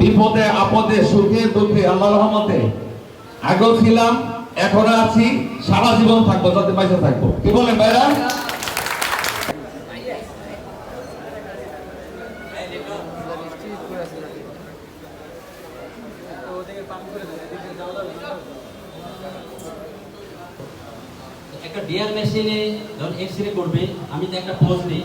বিপদে, আপদে, সুখে, দুঃখে আল্লাহ রহমতে। আগেও ছিলাম এখনও আছি, সারা জীবন থাকব যাতে পয়সা থাকব। কি বলেন ভাইরা? একটা ডিয়ার মেশিনে যখন এক্স রে করবে, আমি তো একটা পোজ নিই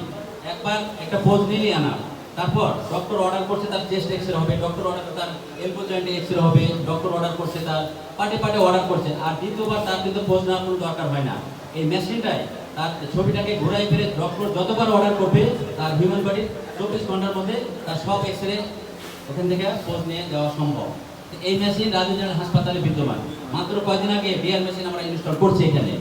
একবার একটা পোজ নিলেই আনা তারপর ডক্টর অর্ডার করছে তার চেস্ট এক্স রে হবে ডক্টর অর্ডার তার এলবো জয়েন্টে এক্স রে হবে ডক্টর অর্ডার করছে তার পার্টে পার্টে অর্ডার করছে। আর দ্বিতীয়বার তার কিন্তু পোজ নেওয়ার কোনো দরকার হয় না। এই মেশিনটাই তার ছবিটাকে ঘুরাই ফিরে ডক্টর যতবার অর্ডার করবে, তার হিউম্যান বডির চব্বিশ ঘণ্টার মধ্যে তার সব এক্স রে ওখান থেকে পোজ নিয়ে দেওয়া সম্ভব। এই মেশিন রাজু হাসপাতালে বিদ্যমান। মাত্র কয়দিন আগে ডিয়ার মেশিন আমরা ইনস্টল করছি এখানে।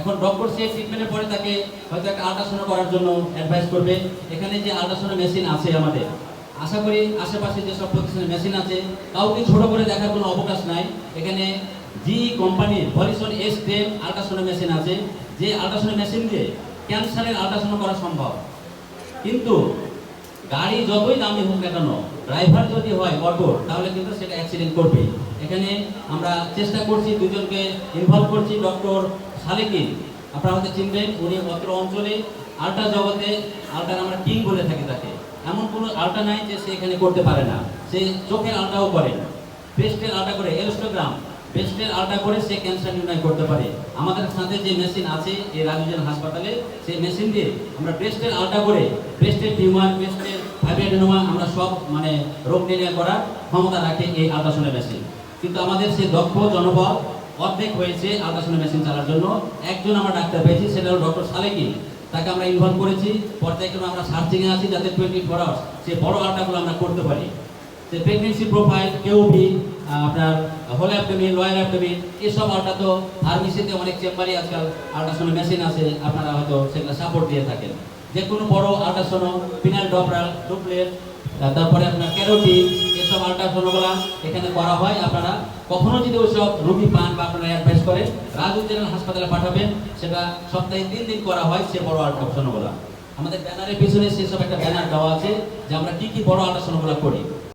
এখন ডক্টর সে ট্রিটমেন্টের পরে তাকে হয়তো একটা আল্ট্রাসাউন্ড করার জন্য অ্যাডভাইস করবে। এখানে যে আল্ট্রাসাউন্ড মেশিন আছে আমাদের, আশা করি আশেপাশে যেসব প্রতিষ্ঠানের মেশিন আছে, কাউকে ছোট করে দেখার কোনো অবকাশ নাই। এখানে জি কোম্পানির Harrison S ten ultrasound machine আছে, যে আল্ট্রাসাউন্ড মেশিন দিয়ে ক্যান্সারের আল্ট্রাসাউন্ড করা সম্ভব। কিন্তু গাড়ি যতই দামি হোক না কেন ড্রাইভার যদি হয় অটো তাহলে কিন্তু সেটা অ্যাক্সিডেন্ট করবে এখানে আমরা চেষ্টা করছি দুজনকে ইনভলভ করছি ডক্টর সালেকিন আপনারা হয়তো চিনবেন, উনি অত্র অঞ্চলে আলটা জগতে, আলটার আমরা কিং বলে থাকি তাকে। এমন কোনো আল্টা নাই যে সে এখানে করতে পারে না। সে চোখের আল্টাও করে পেস্টের আলটা করে এলস্টোগ্রাম ব্রেস্টের আল্ট্রা করে সে ক্যান্সার নির্ণয় করতে পারে। আমাদের সাথে যে মেশিন আছে, এই রাজুজন হাসপাতালে, সেই মেশিন দিয়ে আমরা ব্রেস্টের আল্ট্রা করে ব্রেস্টের টিউমার ব্রেস্টের ফাইব্রাইডেনোমা আমরা সব মানে রোগ নির্ণয় করার ক্ষমতা রাখে এই আল্ট্রাসাউন্ড মেশিন কিন্তু আমাদের সে দক্ষ জনবল অর্ধেক হয়েছে আল্ট্রাসাউন্ড মেশিন চালার জন্য। একজন আমরা ডাক্তার পেয়েছি, সেটা হলো ডক্টর সালেকি। তাকে আমরা ইনভলভ করেছি পর্যায়ক্রমে আমরা সার্চিংয়ে আছি যাতে টোয়েন্টি ফোর আওয়ার্স সে বড় আল্ট্রাগুলো আমরা করতে পারি। যে প্রেগনেন্সি প্রোফাইল কেউবি আপনার হোল অ্যাপটমি, লয়ার অ্যাপটমি, এসব আল্ট্রা তো ফার্মেসিতে অনেক চেম্বারে আজকাল আল্ট্রাসাউন্ড মেশিন আছে, আপনারা হয়তো সেগুলো সাপোর্ট দিয়ে থাকেন। যে কোনো বড় আল্ট্রাসাউন্ড পিনাল, ডপরাল, ডুপ্লেট তারপরে আপনার ক্যারোটি, এসব আল্ট্রাসাউন্ডগুলো এখানে করা হয়। আপনারা কখনো যদি ওইসব রোগী পান বা আপনারা অ্যাডভাইস করেন, রাজু জেনারেল হাসপাতালে পাঠাবেন, সেটা সপ্তাহে তিন দিন করা হয় সে বড় আল্ট্রাসাউন্ডগুলো আমাদের ব্যানারের পিছনে সেসব একটা ব্যানার দেওয়া আছে, যে আমরা কী কী বড় আল্ট্রাসাউন্ডগুলো করি।